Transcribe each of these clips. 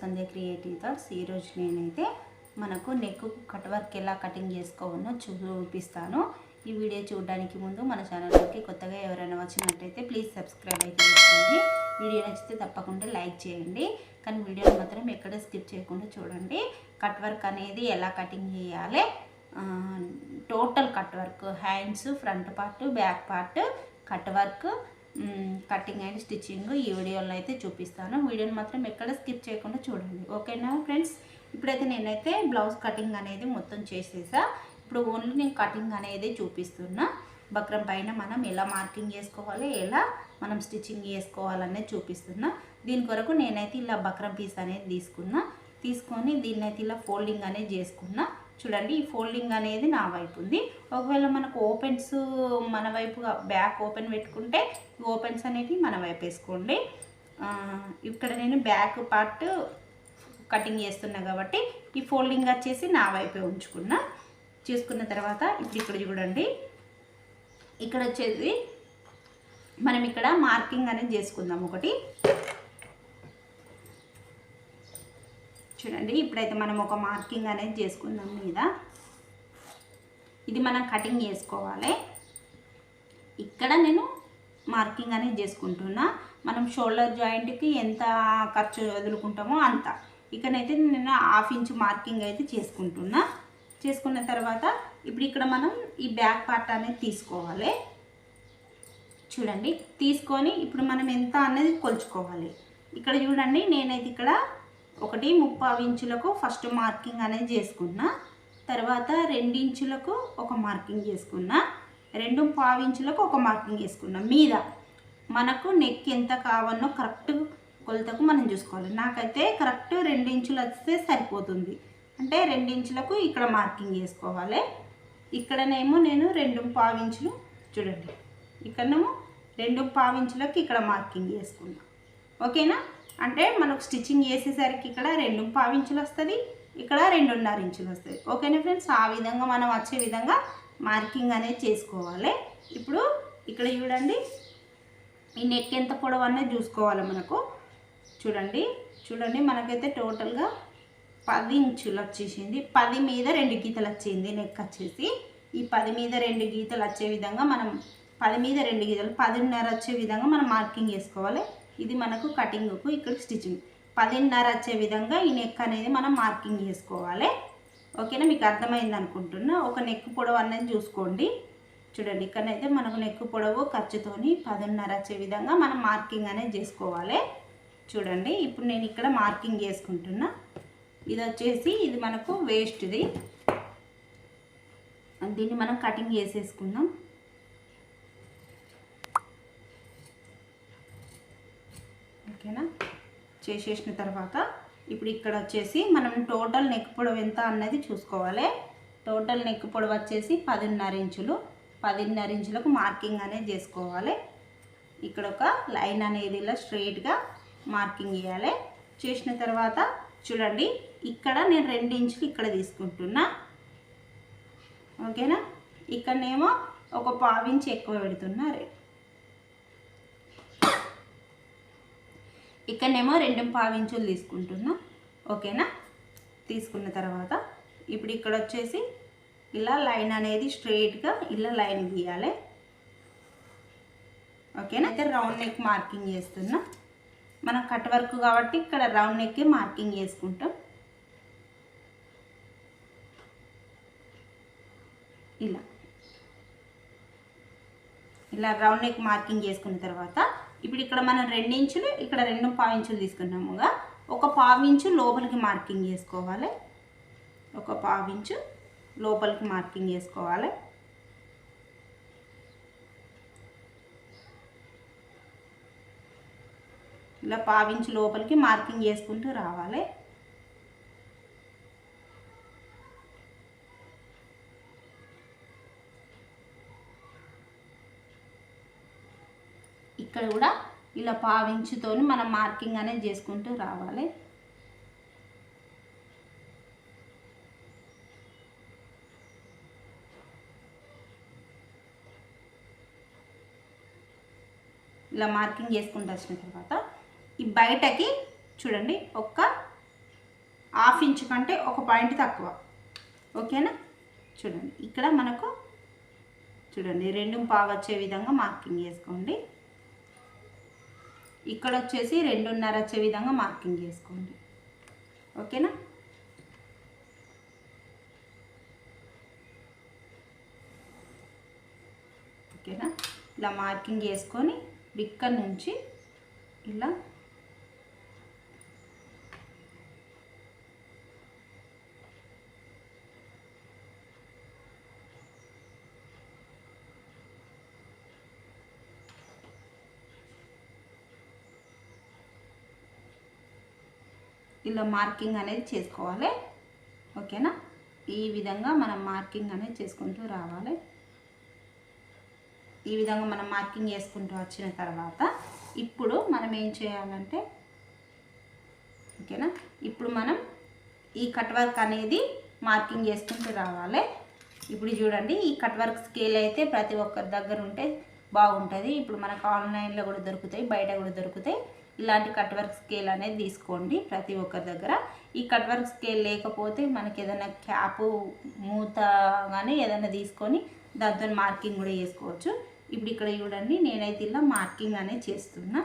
సంధ్య creative thoughts ఈరోజు నేనైతే మనకు నెక్ కట్ వర్క్ ఎలా కటింగ్ చేసుకోవాలో చూపిస్తాను. ఈ వీడియో చూడడానికి ముందు మన ఛానల్కి కొత్తగా ఎవరైనా వచ్చినట్టయితే ప్లీజ్ సబ్స్క్రైబ్ అయితే చేసుకోండి. వీడియో నచ్చితే తప్పకుండా లైక్ చేయండి. కానీ వీడియోని మాత్రం ఎక్కడ స్కిప్ చేయకుండా చూడండి. కట్ వర్క్ అనేది ఎలా కటింగ్ చేయాలి? Total cut work hands front part back part cut work cutting and stitching ఈ వీడియోలో అయితే చూపిస్తాను. వీడియోని మాత్రం ఎక్కడ స్కిప్ చేయకుండా చూడండి. ఓకేనా ఫ్రెండ్స్? ఇప్పుడైతే నేనైతే బ్లౌజ్ కటింగ్ అనేది మొత్తం చేసేసా. ఇప్పుడు ఓన్లీ నేను కటింగ్ అనేది చూపిస్తున్నా. బక్రం పైన మనం ఎలా మార్కింగ్ చేసుకోవాలి ఎలా మనం స్టిచ్చింగ్ చేసుకోవాలనేది చూపిస్తున్నా. దీని కొరకు నేనైతే ఇలా బక్రం పీస్ అనేది తీసుకున్నా. తీసుకొని దీన్నైతే ఇలా ఫోల్డింగ్ అనేది చేసుకున్నా. చూడండి ఈ ఫోల్డింగ్ అనేది నా వైపు ఉంది. ఒకవేళ మనకు ఓపెన్స్ మన వైపు బ్యాక్ ఓపెన్ పెట్టుకుంటే ఓపెన్స్ అనేది మన వైపు వేసుకోండి. ఇక్కడ నేను బ్యాక్ పార్ట్ కటింగ్ చేస్తున్నా కాబట్టి ఈ ఫోల్డింగ్ వచ్చేసి నా వైపే ఉంచుకున్నా. చూసుకున్న తర్వాత ఇప్పుడు ఇక్కడ చూడండి. ఇక్కడ వచ్చేసి మనం ఇక్కడ మార్కింగ్ అనేది చేసుకుందాం ఒకటి. చూడండి. ఇప్పుడైతే మనం ఒక మార్కింగ్ అనేది చేసుకుందాం మీద. ఇది మనం కటింగ్ చేసుకోవాలి. ఇక్కడ నేను మార్కింగ్ అనేది చేసుకుంటున్నా. మనం షోల్డర్ జాయింట్కి ఎంత ఖర్చు వదులుకుంటామో అంత. ఇక్కడైతే నేను హాఫ్ ఇంచ్ మార్కింగ్ అయితే చేసుకుంటున్నా. చేసుకున్న తర్వాత ఇప్పుడు ఇక్కడ మనం ఈ బ్యాక్ పార్ట్ అనేది తీసుకోవాలి. చూడండి. తీసుకొని ఇప్పుడు మనం ఎంత అనేది కొలుచుకోవాలి. ఇక్కడ చూడండి. నేనైతే ఇక్కడ ఒకటి ముప్పావు ఇంచులకు ఫస్ట్ మార్కింగ్ అనేది చేసుకున్నా తర్వాత రెండించులకు ఒక మార్కింగ్ చేసుకున్నా రెండు పావు ఇంచులకు ఒక మార్కింగ్ చేసుకున్నా. మీద మనకు నెక్ ఎంత కావాలో కరెక్ట్ కొలతకు మనం చూసుకోవాలి. నాకైతే కరెక్ట్ రెండించులు వస్తే సరిపోతుంది. అంటే రెండించులకు ఇక్కడ మార్కింగ్ చేసుకోవాలి. ఇక్కడనేమో నేను రెండు పావు ఇంచులు చూడండి. ఇక్కడనేమో రెండు పావు ఇంచులకు ఇక్కడ మార్కింగ్ చేసుకున్నా. ఓకేనా? అంటే మనకు స్టిచ్చింగ్ చేసేసరికి ఇక్కడ రెండు పావు ఇంచులు వస్తుంది ఇక్కడ రెండున్నర ఇంచులు వస్తుంది. ఓకేనా ఫ్రెండ్స్? ఆ విధంగా మనం వచ్చే విధంగా మార్కింగ్ అనేది చేసుకోవాలి. ఇప్పుడు ఇక్కడ చూడండి ఈ నెక్ ఎంత పొడవు అనేది చూసుకోవాలి మనకు. చూడండి చూడండి మనకైతే టోటల్గా పది ఇంచులు వచ్చేసింది. పది మీద రెండు గీతలు వచ్చింది నెక్ వచ్చేసి. ఈ పది మీద రెండు గీతలు వచ్చే విధంగా మనం పది మీద రెండు గీతలు పదిన్నర వచ్చే విధంగా మనం మార్కింగ్ చేసుకోవాలి. ఇది మనకు కటింగ్కు ఇక్కడ స్టిచ్చింగ్. పదిన్నర వచ్చే విధంగా ఈ నెక్ అనేది మనం మార్కింగ్ చేసుకోవాలి. ఓకేనా? మీకు అర్థమైంది అనుకుంటున్నా. ఒక నెక్ పొడవు అనేది చూసుకోండి. చూడండి ఇక్కడైతే మనకు నెక్ పొడవు ఖర్చుతోని పదిన్నర వచ్చే విధంగా మనం మార్కింగ్ అనేది చేసుకోవాలి. చూడండి ఇప్పుడు నేను ఇక్కడ మార్కింగ్ చేసుకుంటున్నా. ఇది వచ్చేసి ఇది మనకు వేస్ట్ది దీన్ని మనం కటింగ్ చేసేసుకుందాం. ఓకేనా? చేసేసిన తర్వాత ఇప్పుడు ఇక్కడ వచ్చేసి మనం టోటల్ నెక్ పొడవు ఎంత అన్నది చూసుకోవాలి. టోటల్ నెక్ పొడవు వచ్చేసి పదిన్నర ఇంచులు. పదిన్నర ఇంచులకు మార్కింగ్ అనేది చేసుకోవాలి. ఇక్కడ ఒక లైన్ అనేది ఇలా స్ట్రైట్గా మార్కింగ్ చేయాలి చేసిన తర్వాత చూడండి ఇక్కడ నేను రెండు ఇంచులు ఇక్కడ తీసుకుంటున్నా. ఓకేనా? ఇక్కడనేమో ఒక పావించి ఎక్కువ పెడుతున్నా. ఇక్కడనేమో రెండు పావించులు తీసుకుంటున్నాం. ఓకేనా? తీసుకున్న తర్వాత ఇప్పుడు ఇక్కడ వచ్చేసి ఇలా లైన్ అనేది స్ట్రెయిట్గా ఇలా లైన్ గీయాలి. ఓకేనా? అయితే రౌండ్ నెక్ మార్కింగ్ చేస్తున్నాం. మనం కట్ వర్క్ కాబట్టి ఇక్కడ రౌండ్ నెక్కి మార్కింగ్ చేసుకుంటాం. ఇలా. ఇలా రౌండ్ నెక్ మార్కింగ్ చేసుకున్న తర్వాత ఇప్పుడు ఇక్కడ మనం రెండు ఇంచులు ఇక్కడ రెండు పావించులు తీసుకున్నాముగా. ఒక పావు ఇంచు లోపలికి మార్కింగ్ చేసుకోవాలి. ఒక పావు ఇంచు లోపలికి మార్కింగ్ చేసుకోవాలి. ఇలా పావించి లోపలికి మార్కింగ్ చేసుకుంటూ రావాలి. ఇక్కడ కూడా ఇలా పావించుతోని మనం మార్కింగ్ అనేది చేసుకుంటూ రావాలి. ఇలా మార్కింగ్ చేసుకుంటూ వచ్చిన తర్వాత ఈ బయటకి చూడండి ఒక్క హాఫ్ ఇంచ్ కంటే ఒక పాయింట్ తక్కువ. ఓకేనా? చూడండి ఇక్కడ మనకు చూడండి రెండు పావు వచ్చే విధంగా మార్కింగ్ చేసుకోండి. ఇక్కడ వచ్చేసి రెండున్నర వచ్చే విధంగా మార్కింగ్ చేసుకోండి. ఓకేనా? ఓకేనా? ఇలా మార్కింగ్ చేసుకొని ఇక్కడ నుంచి ఇలా ఇలా మార్కింగ్ అనేది చేసుకోవాలి. ఓకేనా? ఈ విధంగా మనం మార్కింగ్ అనేది చేసుకుంటూ రావాలి. ఈ విధంగా మనం మార్కింగ్ చేసుకుంటూ వచ్చిన తర్వాత ఇప్పుడు మనం ఏం చేయాలంటే ఓకేనా? ఇప్పుడు మనం ఈ కట్ వర్క్ అనేది మార్కింగ్ చేసుకుంటూ రావాలి. ఇప్పుడు చూడండి ఈ కట్ వర్క్ స్కేల్ అయితే ప్రతి ఒక్కరి దగ్గర ఉంటే బాగుంటుంది. ఇప్పుడు మనకు ఆన్లైన్లో కూడా దొరుకుతాయి బయట కూడా దొరుకుతాయి. ఇలాంటి కట్ వర్క్ స్కేల్ అనేది తీసుకోండి ప్రతి ఒక్కరి దగ్గర. ఈ కట్ వర్క్ స్కేల్ లేకపోతే మనకి ఏదైనా క్యాప్ మూత కానీ ఏదైనా తీసుకొని దాంతో మార్కింగ్ కూడా చేసుకోవచ్చు. ఇప్పుడు ఇక్కడ చూడండి నేనైతే ఇలా మార్కింగ్ అనేది చేస్తున్నా.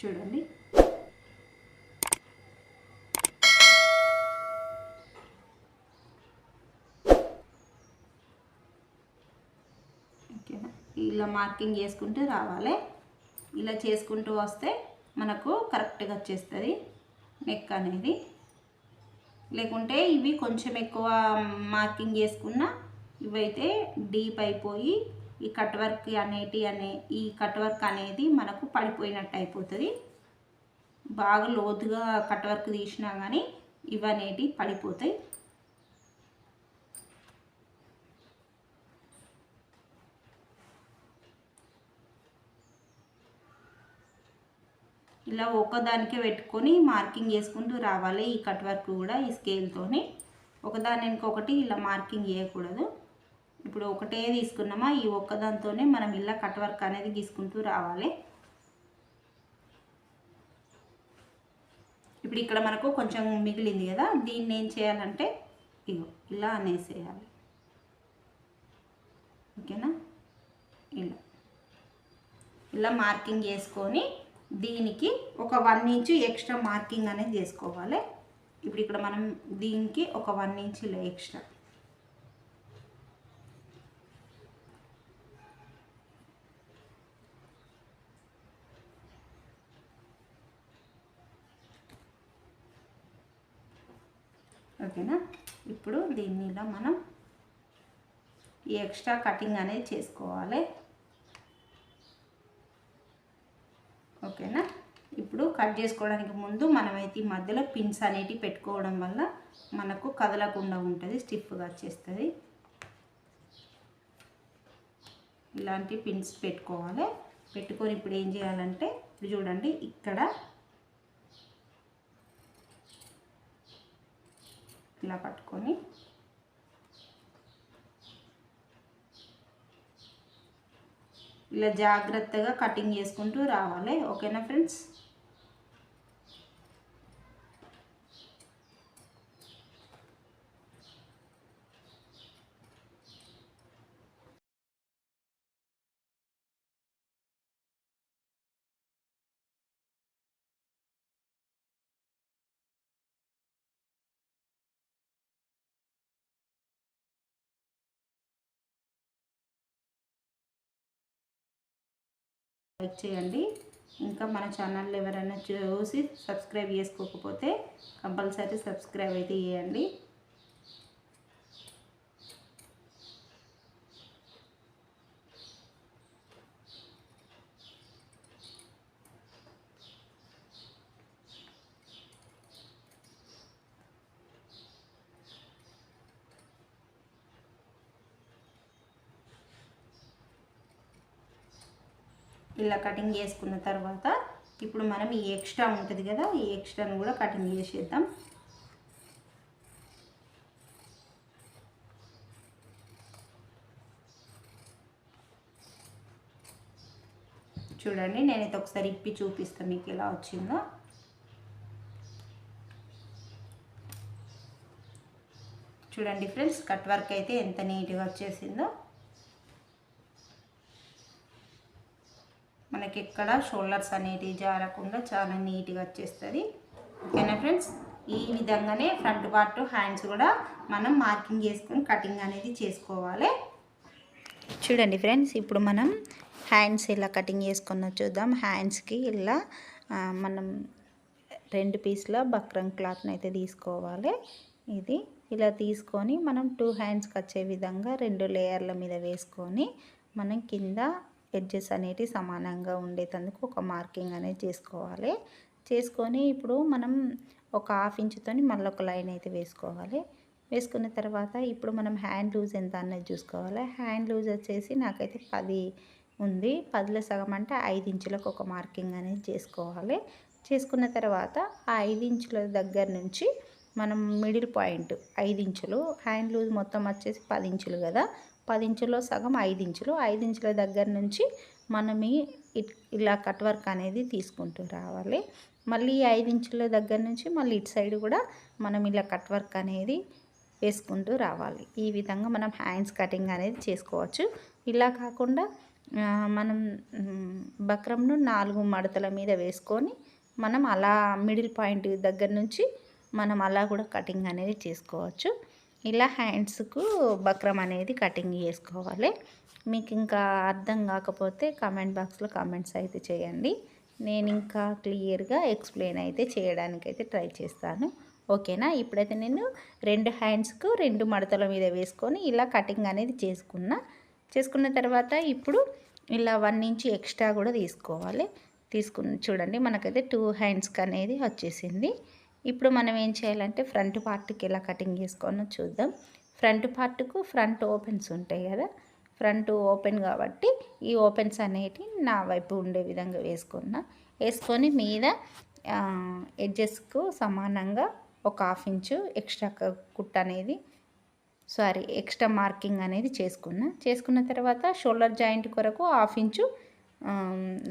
చూడండి ఓకేనా ఇలా మార్కింగ్ చేసుకుంటూ రావాలి. ఇలా చేసుకుంటూ వస్తే మనకు కరెక్ట్గా వచ్చేస్తుంది నెక్ అనేది. లేకుంటే ఇవి కొంచెం ఎక్కువ మార్కింగ్ చేసుకున్న ఇవైతే డీప్ అయిపోయి ఈ కట్ వర్క్ అనేటి అనే ఈ కట్ వర్క్ అనేది మనకు పడిపోయినట్టు అయిపోతుంది. బాగా లోతుగా కట్ వర్క్ తీసినా కానీ ఇవనేటి పడిపోతాయి. ఇలా ఒకదానికే పెట్టుకొని మార్కింగ్ చేసుకుంటూ రావాలి. ఈ కట్ వర్క్ కూడా ఈ స్కేల్తోని ఒకదాని ఇంకొకటి ఇలా మార్కింగ్ చేయకూడదు. ఇప్పుడు ఒకటే తీసుకున్నామా? ఈ ఒక్కదాంతోనే మనం ఇలా కట్ వర్క్ అనేది గీసుకుంటూ రావాలి. ఇప్పుడు ఇక్కడ మనకు కొంచెం మిగిలింది కదా? దీన్ని ఏం చేయాలంటే ఇగో ఇలా అనేసేయాలి. ఓకేనా? ఇలా. ఇలా మార్కింగ్ చేసుకొని దీనికి ఒక వన్ ఇంచు ఎక్స్ట్రా మార్కింగ్ అనేది చేసుకోవాలి. ఇప్పుడు ఇక్కడ మనం దీనికి ఒక వన్ ఇంచ్ ఎక్స్ట్రా ఓకేనా? ఇప్పుడు దీన్ని ఇలా మనం ఈ ఎక్స్ట్రా కటింగ్ అనేది చేసుకోవాలి. ఓకేనా? ఇప్పుడు కట్ చేసుకోవడానికి ముందు మనమైతే ఈ మధ్యలో పిన్స్ అనేటివి పెట్టుకోవడం వల్ల మనకు కదలకుండా ఉంటుంది స్టిఫ్గా వచ్చేస్తుంది. ఇలాంటి పిన్స్ పెట్టుకోవాలి. పెట్టుకొని ఇప్పుడు ఏం చేయాలంటే ఇప్పుడు చూడండి ఇక్కడ ఇలా పట్టుకొని ఇలా జాగ్రత్తగా కటింగ్ చేసుకుంటూ రావాలి. ఓకేనా ఫ్రెండ్స్? లైక్ చేయండి. ఇంకా మన ఛానల్ ఎవరైనా చూసి సబ్స్క్రైబ్ చేసుకోకపోతే కంపల్సరీ సబ్స్క్రైబ్ అయితే చేయండి. ఇలా కటింగ్ చేసుకున్న తర్వాత ఇప్పుడు మనం ఈ ఎక్స్ట్రా ఉంటుంది కదా ఈ ఎక్స్ట్రాను కూడా కటింగ్ చేసేద్దాం. చూడండి నేనైతే ఒకసారి ఇప్పి చూపిస్తాను మీకు ఎలా వచ్చిందో. చూడండి ఫ్రెండ్స్ కట్ వర్క్ అయితే ఎంత నీట్గా వచ్చేసిందో. మనకి ఎక్కడ షోల్డర్స్ అనేటివి జారకుండా చాలా నీట్గా వచ్చేస్తుంది. ఓకేనా ఫ్రెండ్స్? ఈ విధంగానే ఫ్రంట్ పార్ట్ హ్యాండ్స్ కూడా మనం మార్కింగ్ చేసుకొని కటింగ్ అనేది చేసుకోవాలి. చూడండి ఫ్రెండ్స్ ఇప్పుడు మనం హ్యాండ్స్ ఇలా కటింగ్ చేసుకున్న చూద్దాం. హ్యాండ్స్కి ఇలా మనం రెండు పీస్ల బక్రం క్లాత్ని అయితే తీసుకోవాలి. ఇది ఇలా తీసుకొని మనం టూ హ్యాండ్స్కి వచ్చే విధంగా రెండు లేయర్ల మీద వేసుకొని మనం కింద ఎడ్జెస్ అనేటివి సమానంగా ఉండేటందుకు ఒక మార్కింగ్ అనేది చేసుకోవాలి. చేసుకొని ఇప్పుడు మనం ఒక హాఫ్ ఇంచుతోని మళ్ళీ ఒక లైన్ అయితే వేసుకోవాలి. వేసుకున్న తర్వాత ఇప్పుడు మనం హ్యాండ్ లూజ్ ఎంత అనేది చూసుకోవాలి. హ్యాండ్ లూజ్ వచ్చేసి నాకైతే పది ఉంది. పదిలో సగం అంటే ఐదు ఇంచులకు ఒక మార్కింగ్ అనేది చేసుకోవాలి. చేసుకున్న తర్వాత ఆ ఐదు ఇంచుల దగ్గర నుంచి మనం మిడిల్ పాయింట్ ఐదు ఇంచులు హ్యాండ్ లూజ్ మొత్తం వచ్చేసి పది ఇంచులు కదా. పది ఇంచులో సగం ఐదు ఇంచులు ఐదు ఇంచుల దగ్గర నుంచి మనం ఇట్- ఇలా కట్ వర్క్ అనేది తీసుకుంటూ రావాలి. మళ్ళీ ఐదు ఇంచుల దగ్గర నుంచి మళ్ళీ ఇటు సైడ్ కూడా మనం ఇలా కట్ వర్క్ అనేది వేసుకుంటూ రావాలి. ఈ విధంగా మనం హ్యాండ్స్ కటింగ్ అనేది చేసుకోవచ్చు. ఇలా కాకుండా మనం బక్రంను నాలుగు మడతల మీద వేసుకొని మనం అలా మిడిల్ పాయింట్ దగ్గర నుంచి మనం అలా కూడా కటింగ్ అనేది చేసుకోవచ్చు. ఇలా హ్యాండ్స్కు బక్రం అనేది కటింగ్ చేసుకోవాలి. మీకు ఇంకా అర్థం కాకపోతే కామెంట్ బాక్స్లో కామెంట్స్ అయితే చేయండి. నేను ఇంకా క్లియర్గా ఎక్స్ప్లెయిన్ అయితే చేయడానికి అయితే ట్రై చేస్తాను. ఓకేనా ఇప్పుడైతే నేను రెండు హ్యాండ్స్కు రెండు మడతల మీద వేసుకొని ఇలా కటింగ్ అనేది చేసుకున్నా. చేసుకున్న తర్వాత ఇప్పుడు ఇలా వన్ ఇంచ్ ఎక్స్ట్రా కూడా తీసుకోవాలి. తీసుకుని చూడండి మనకైతే టూ హ్యాండ్స్కి అనేది వచ్చేసింది. ఇప్పుడు మనం ఏం చేయాలంటే ఫ్రంట్ పార్ట్కి ఎలా కటింగ్ చేసుకోనో చూద్దాం. ఫ్రంట్ పార్ట్కు ఫ్రంట్ ఓపెన్స్ ఉంటాయి కదా ఫ్రంట్ ఓపెన్ కాబట్టి ఈ ఓపెన్స్ అనేటివి నా వైపు ఉండే విధంగా వేసుకున్నా. వేసుకొని మీద ఎడ్జెస్కు సమానంగా ఒక హాఫ్ ఇంచు ఎక్స్ట్రా కుట్ అనేది సారీ ఎక్స్ట్రా మార్కింగ్ అనేది చేసుకున్నా. చేసుకున్న తర్వాత షోల్డర్ జాయింట్ కొరకు హాఫ్ ఇంచు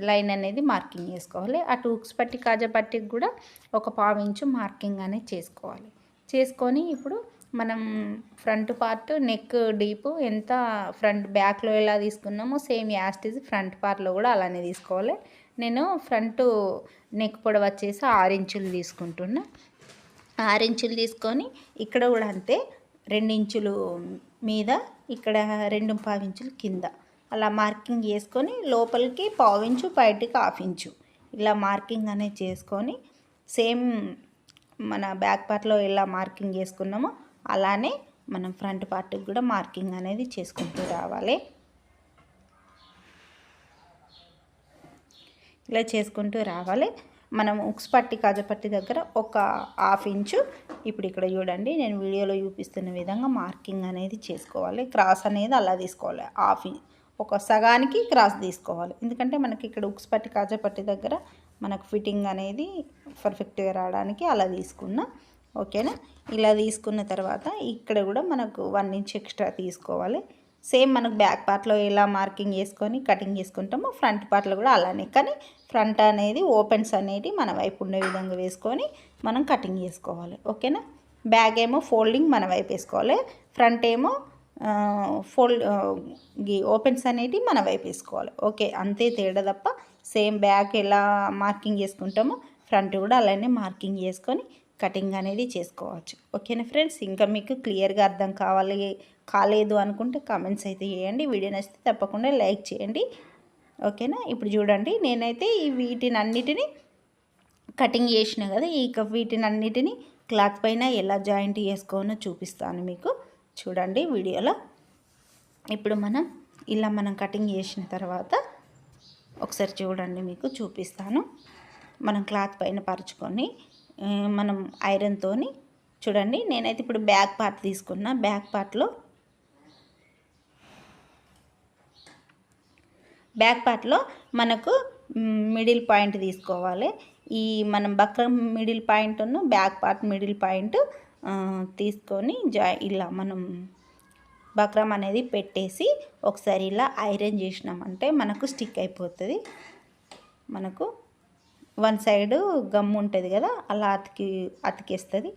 లైన్ అనేది మార్కింగ్ చేసుకోవాలి. అటు ఉక్స్ పట్టి కాజా పట్టికి కూడా ఒక పావు ఇంచు మార్కింగ్ అనేది చేసుకోవాలి. చేసుకొని ఇప్పుడు మనం ఫ్రంట్ పార్ట్ నెక్ డీప్ ఎంత ఫ్రంట్ బ్యాక్లో ఎలా తీసుకున్నామో సేమ్ యాస్టిజ్ ఫ్రంట్ పార్ట్లో కూడా అలానే తీసుకోవాలి. నేను ఫ్రంట్ నెక్ పొడవు వచ్చేసి ఆరు ఇంచులు తీసుకుంటున్నా. ఆరు ఇంచులు తీసుకొని ఇక్కడ కూడా అంతే రెండు ఇంచులు మీద ఇక్కడ రెండు పావు ఇంచులు కింద. అలా మార్కింగ్ చేసుకొని లోపలికి పావు ఇంచు బయటికి హాఫ్ ఇంచు. ఇలా మార్కింగ్ అనేది చేసుకొని సేమ్ మన బ్యాక్ పార్ట్లో ఎలా మార్కింగ్ చేసుకున్నామో అలానే మనం ఫ్రంట్ పార్ట్కి కూడా మార్కింగ్ అనేది చేసుకుంటూ రావాలి. ఇలా చేసుకుంటూ రావాలి. మనం ఉక్స్ పట్టి కాజపట్టి దగ్గర ఒక హాఫ్ ఇంచు. ఇప్పుడు ఇక్కడ చూడండి నేను వీడియోలో చూపిస్తున్న విధంగా మార్కింగ్ అనేది చేసుకోవాలి. క్రాస్ అనేది అలా తీసుకోవాలి. హాఫ్ ఇంచ్ ఒక సగానికి క్రాస్ తీసుకోవాలి. ఎందుకంటే మనకి ఇక్కడ ఉక్స్ పట్టి కాజపట్టి దగ్గర మనకు ఫిట్టింగ్ అనేది పర్ఫెక్ట్గా రావడానికి అలా తీసుకున్నా ఓకేనా? ఇలా తీసుకున్న తర్వాత ఇక్కడ కూడా మనకు వన్ ఇంచ్ ఎక్స్ట్రా తీసుకోవాలి. సేమ్ మనకు బ్యాక్ పార్ట్లో ఎలా మార్కింగ్ చేసుకొని కటింగ్ చేసుకుంటామో ఫ్రంట్ పార్ట్లో కూడా అలానే. కానీ ఫ్రంట్ అనేది ఓపెన్స్ అనేది మన వైపు ఉండే విధంగా వేసుకొని మనం కటింగ్ చేసుకోవాలి. ఓకేనా? బ్యాగ్ ఏమో ఫోల్డింగ్ మన వైపు వేసుకోవాలి. ఫ్రంట్ ఏమో ఫోల్డ్ ఓపెన్స్ అనేటివి మన వైపు వేసుకోవాలి. ఓకే అంతే తేడా తప్ప సేమ్ బ్యాక్ ఎలా మార్కింగ్ చేసుకుంటామో ఫ్రంట్ కూడా అలానే మార్కింగ్ చేసుకొని కటింగ్ అనేది చేసుకోవచ్చు. ఓకేనా ఫ్రెండ్స్? ఇంకా మీకు క్లియర్గా అర్థం కావాలి కాలేదు అనుకుంటే కామెంట్స్ అయితే చేయండి. వీడియో నచ్చితే తప్పకుండా లైక్ చేయండి. ఓకేనా? ఇప్పుడు చూడండి నేనైతే ఈ వీటిని అన్నిటిని కటింగ్ చేసిన కదా ఈ వీటిని అన్నిటిని క్లాత్ పైన ఎలా జాయింట్ చేసుకోనో చూపిస్తాను మీకు. చూడండి వీడియోలో. ఇప్పుడు మనం ఇలా మనం కటింగ్ చేసిన తర్వాత ఒకసారి చూడండి మీకు చూపిస్తాను. మనం క్లాత్ పైన పరుచుకొని మనం ఐరన్తో చూడండి. నేనైతే ఇప్పుడు బ్యాక్ పార్ట్ తీసుకున్నా. బ్యాక్ పార్ట్లో బ్యాక్ పార్ట్లో మనకు మిడిల్ పాయింట్ తీసుకోవాలి. ఈ మనం బక్రం మిడిల్ పాయింట్ను బ్యాక్ పార్ట్ మిడిల్ పాయింట్ తీసుకొని జా ఇలా మనం బక్రం అనేది పెట్టేసి ఒకసారి ఇలా ఐరన్ చేసినామంటే మనకు స్టిక్ అయిపోతుంది. మనకు వన్ సైడ్ గమ్ ఉంటుంది కదా అలా అతికి అతికేస్తుంది.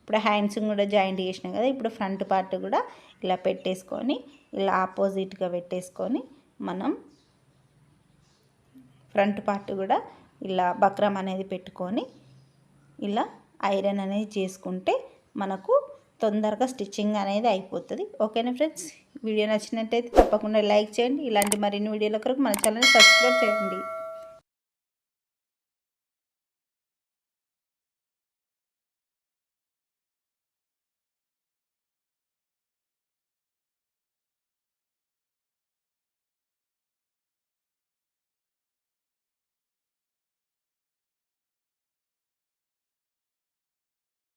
ఇప్పుడు హ్యాండ్స్ కూడా జాయింట్ చేసినాం కదా ఇప్పుడు ఫ్రంట్ పార్ట్ కూడా ఇలా పెట్టేసుకొని ఇలా ఆపోజిట్గా పెట్టేసుకొని మనం ఫ్రంట్ పార్ట్ కూడా ఇలా బక్రం అనేది పెట్టుకొని ఇలా ఐరన్ అనేది చేసుకుంటే మనకు తొందరగా స్టిచ్చింగ్ అనేది అయిపోతుంది. ఓకేనా ఫ్రెండ్స్? వీడియో నచ్చినట్టయితే తప్పకుండా లైక్ చేయండి. ఇలాంటి మరిన్ని వీడియోల కొరకు మన ఛానల్ని సబ్స్క్రైబ్ చేయండి.